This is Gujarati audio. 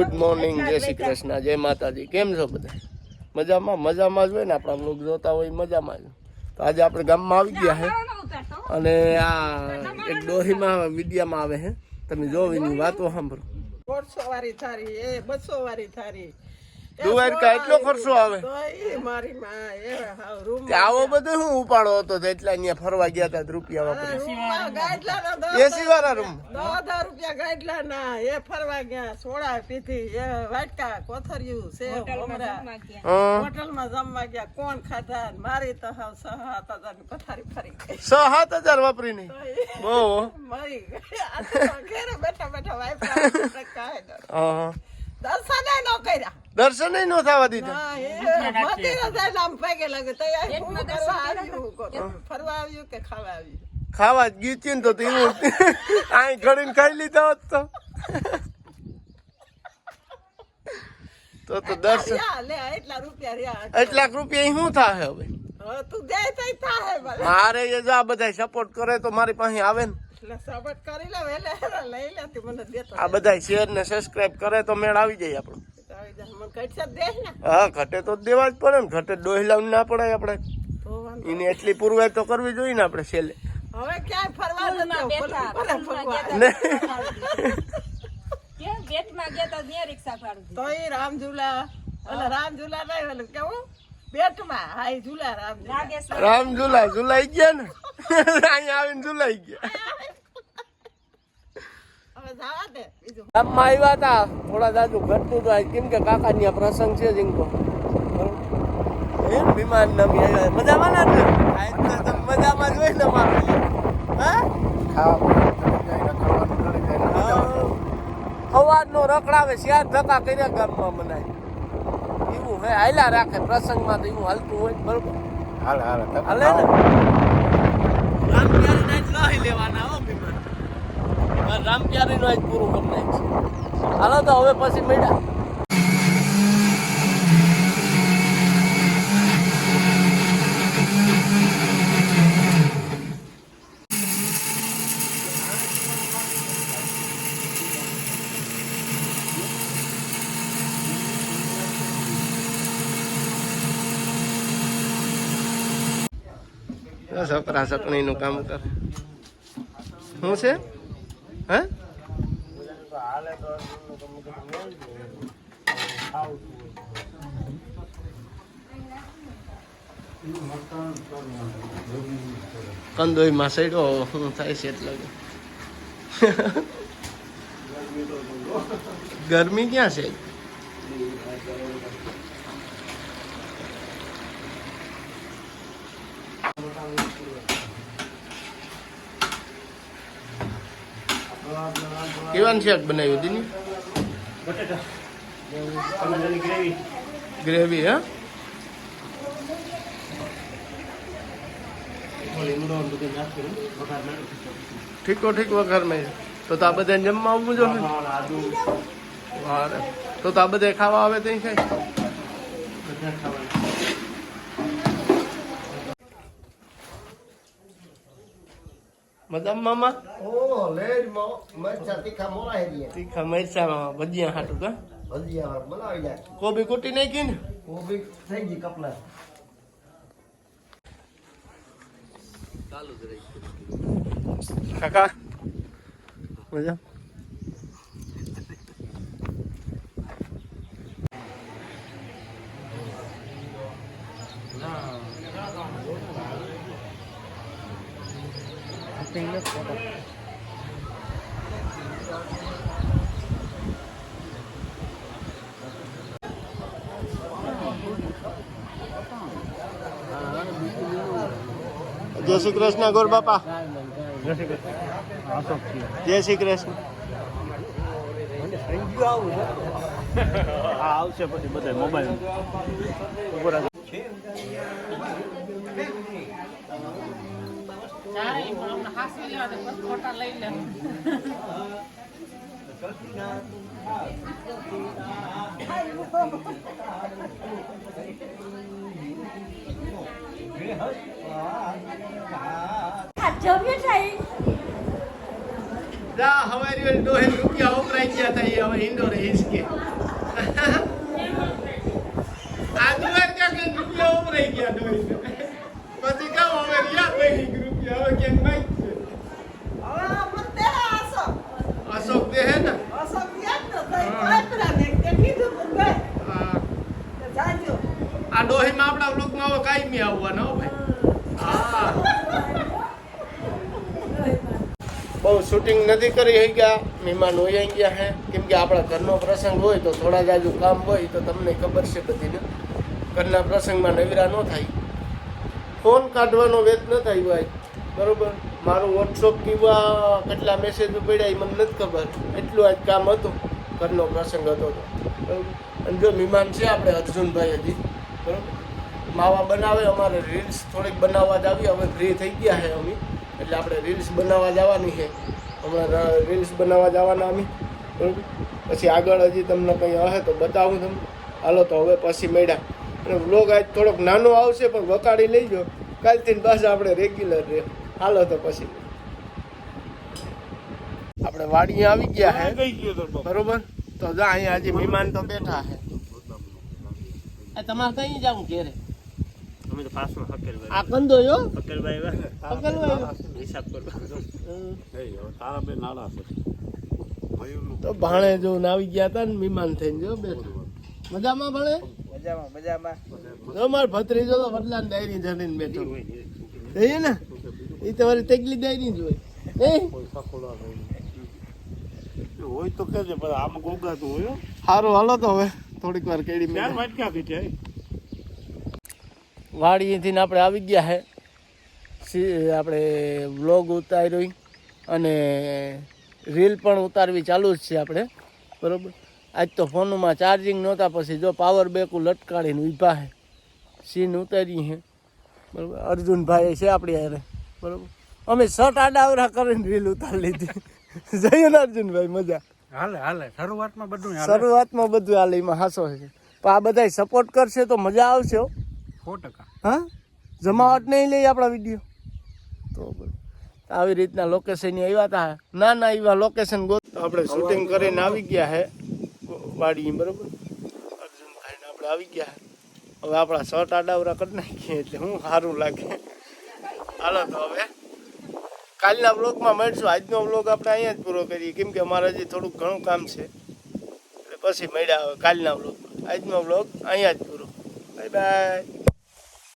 ગુડ મોર્નિંગ જય શ્રી કૃષ્ણ જય માતાજી. કેમ છો બધા? મજામાં? મજામાં જ હોય ને? આપણા લોક જોતા હોય મજામાં જ. તો આજે આપણે ગામમાં આવી ગયા છે અને આ એક ડોહીમાં વિડીયામાં આવે છે તમે જોવીની વાતો સાંભળો. દોઢસો વાળી થારી એ બસો વાળી થારી. દ્વારકા એટલો ખર્ચો આવે? તો ઈ મારી માં એ હાવ રૂમ તે આવો બધો શું ઉપાડો હતો એટલા અહીંયા ફરવા ગયા હતા રૂપિયા વાપરી એસી વાળા રૂમ? દસ હજાર રૂપિયા ગાઈડલા ના એ ફરવા ગયા સોડા પીધી એ વાટકા કોથરિયું છે હોટલમાં હોટલમાં જમવા ગયા કોણ ખાધા મારી તો હાવ સહ હતા તારી પથારી ફરી ગઈ. છ સાત હજાર વાપરી નહીં બહુ મરી ગઈ. આ તો ઘેરે બેઠા બેઠા હા. દર્શને ન કર્યા. દર્શન નો થવા દીધા. ખાવા આવ્યું? ખાવા જ ગીચી ને તો એવું અહીં ઘડીને ખાઈ લીધા હોત તો. તો તો દર્શન રહ્યા, લે એટલા રૂપિયા રહ્યા એક રૂપિયા શું થાય હવે. મારે એ જો આ બધા સપોર્ટ કરે તો મારી પાસે આવે ને. આ બધા શેર ને સબસ્ક્રાઇબ કરે તો મેળ આવી જાય આપણો. હા ઘટે તો દેવા જ પડે ને. ઘટે ડોહલા ના પડે આપણે. એને એટલી પૂરવાય તો કરવી જોઈએ ને આપણે છેલ્લે. હવે ક્યાંય ફરવા રામ ઝુલા ઓલા રામ ઝુલા નહીં કેવું? બેટમાં હાય ઝુલા રામ ઝુલા. રામ ઝુલા ઝુલાઈ ગયા ને. અહીંયા આવીને ઝુલાઈ ગયા. ગામમાં આવ્યા હતા થોડા દાદુ ઘટતું તો કેમ કે કાકા ની પ્રસંગ છે જીંકો. એમ બીમાર નમી આવ્યા. મજામાં ના? ને આજ તો તમે મજામાં જોઈ ને મારો હા? રખડાવે ચાર ધક્કા કર્યા ગામમાં મનાય. એવું હે હાલ્યા રાખે પ્રસંગમાં તો એવું હાલતું હોય બરોબર? હાલ હાલ હાલે ને? નાચ લઈ લેવાના હો રામ પ્યારી નો આજ પૂરું કરી હાલો તો હવે પછી મળ્યા. છોકરા ચટણીનું કામ કરે. શું છે? હે? કંદોઈ માં સડ્યો શું થાય છે એટલે. ગરમી ક્યાં છે? કેવાનું શાક બનાવ્યું દીની ગ્રેવી, હા? ઠીકો, ઠીક વઘાર મેં તો આ બધા જમવા આવવું જો વારે. તો તો આ બધા ખાવા આવે ત્યાં ખાય? મજામાં મામા? ઓ લેજ મરચા તીખા મોરા હેરીએ તીખા મરચાં ભજીયા હાટુ કા ભજીયા બનાવી જાય કોબી કુટી નાખી ને? કોબી થઈ ગઈ કપલા. કાકા મજા? જય શ્રી કૃષ્ણ ગોર બાપા જય શ્રી કૃષ્ણ આવશે પછી બધા મોબાઈલ જમ્યું થાય જા હવારી ડોહી રૂપિયા વપરાઈ ગયા હતા એ હવે ઈંડો રહીશ કે આજુબાજુ ક્યાં કઈ રૂપિયા વપરાઈ ગયા ડોહી અશોક દે હે ને? ગઈ આ તો જાજો. ડોહીમાં આપણા લોકમાં હવે કાયમી આવવાના ભાઈ. હા. બહુ શૂટિંગ નથી કરી ગયા. મહેમાન હોય ગયા હે. કેમ કે આપણા ઘરનો પ્રસંગ હોય તો થોડા જાજુ કામ હોય તો તમને ખબર છે બધીને. ઘરના પ્રસંગમાં નવીરા ન થાય. ફોન કાઢવાનો વેત ન થાય ભાઈ. બરોબર? મારું વોટ્સઅપ કેવા, કેટલા મેસેજ પડ્યા એ મને નથી ખબર. એટલું આજ કામ હતું. ઘરનો પ્રસંગ હતો બરોબર અને જો મહેમાન છે આપણે, અર્જુનભાઈ હજી. બરોબર? માવા બનાવે, અમારે રીલ્સ થોડીક બનાવવા જ આવી. હવે ફ્રી થઈ ગયા છે અમે. એટલે આપણે રીલ્સ બનાવવા જવાની છે. હમણાં રીલ્સ બનાવવા જવાના અમે. બરોબર? પછી આગળ હજી તમને કંઈ હશે તો બતાવું તમને. હાલો તો હવે પછી મળ્યા. અને વ્લોગ આજ થોડોક નાનો આવશે, પણ વકાડી લઈજો કાલથી બસ પાછા આપણે રેગ્યુલર રહે હાલો તો પછી. આપણે વાડીએ આવી ગયા હે. બરોબર? તો જા અહીંયા આજે મહેમાન તો બેઠા હે. આ તમારે કઈ જાવું ઘેરે. અમે તો પાસમાં હકેલ આ કંદો યો હકેલ ભાઈ પકડવાયો હિસાબ કરો. તારા બે નાના છે. તો ભાણે જો આવી ગયા હતા ને મહેમાન થઈને જો બેઠા. મજામાં ભણે? મજામાં મજામાં. જો માર ભત્રીજો તો વડલા ડાયરી જમીન બેઠો. જોઈએ ને? એ તમારી તેગલી ડાયરી જ હોય. એ હોય તો કહેજે પણ આમ ગોગાતું હોય સારું હાલો તો હવે. થોડીક વાર કેડી ચાર વાટકા પીઠે? વાડીથી ને આપણે આવી ગયા હે. સી- આપણે વ્લોગ ઉતાર્યો અને રીલ પણ ઉતારવી ચાલુ જ છે આપણે. બરોબર? આજ તો ફોનમાં ચાર્જિંગ નહોતા પછી જો પાવર બેકું લટકાડીને ઊભા છે સીન ઉતારી છે બરાબર? અર્જુનભાઈ છે આપણી હારે. બરાબર? અમે શર્ટ આડાવરા કરીને રીલ ઉતારી લીધી. જઈએ ને અર્જુનભાઈ મજા. હાલે હાલે. શરૂઆતમાં બધું શરૂઆતમાં બધું હાલ એમાં હાસો છે પણ આ બધા સપોર્ટ કરશે તો મજા આવશે હો. સો ટકા. હા? જમાવટ નહીં લઈ આપણા વીડિયો. તો આવી રીતના લોકેશન આવ્યા હતા ના ના એવા લોકેશન આપણે શૂટિંગ કરીને આવી ગયા હે. વાડી બરોબર? અર્જુનભાઈને આપણે આવી ગયા હે. હવે આપણા શર્ટ આડાવરા કરી નાખીએ એટલે હું સારું લાગે. હાલો તો હવે કાલના બ્લોગમાં મળશું. આજનો બ્લોગ આપણે અહીંયા જ પૂરો કરીએ. કેમ કે અમારે હજી થોડુંક ઘણું કામ છે. એટલે પછી મળ્યા હવે કાલના બ્લોગમાં આજનો બ્લોગ અહીંયા જ પૂરો. Bye bye.